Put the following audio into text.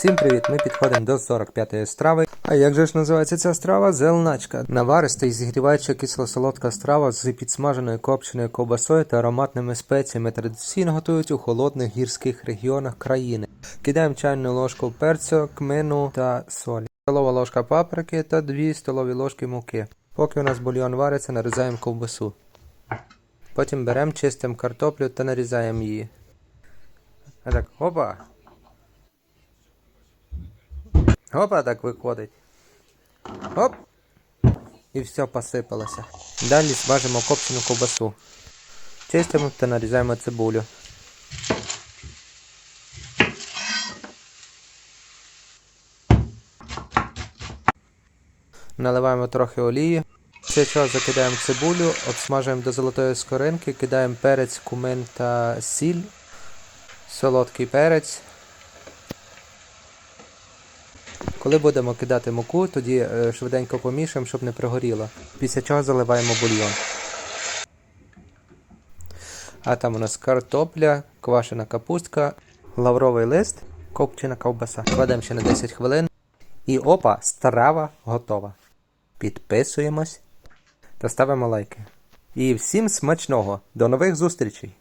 Всім привіт! Ми підходимо до 45-ї страви. А як же ж називається ця страва? Зеленачка. Навариста і зігріваюча кисло-солодка страва з підсмаженою копченою ковбасою та ароматними спеціями традиційно готують у холодних гірських регіонах країни. Кидаємо чайну ложку перцю, кмину та солі. Столова ложка паприки та 2 столові ложки муки. Поки у нас бульйон вариться, нарізаємо ковбасу. Потім беремо чистимо картоплю та нарізаємо її. А так, опа! Опа, так виходить. Оп! І все посипалося. Далі смажимо копчену ковбасу. Чистимо та нарізаємо цибулю. Наливаємо трохи олії. Після чого закидаємо цибулю, обсмажуємо до золотої скоринки, кидаємо перець, кумин та сіль, солодкий перець. Коли будемо кидати муку, тоді е, швиденько помішаємо, щоб не пригоріло. Після чого заливаємо бульйон. А там у нас картопля, квашена капустка, лавровий лист, копчена ковбаса. Кладемо ще на 10 хвилин. І опа, страва готова. Підписуємось та ставимо лайки. І всім смачного! До нових зустрічей!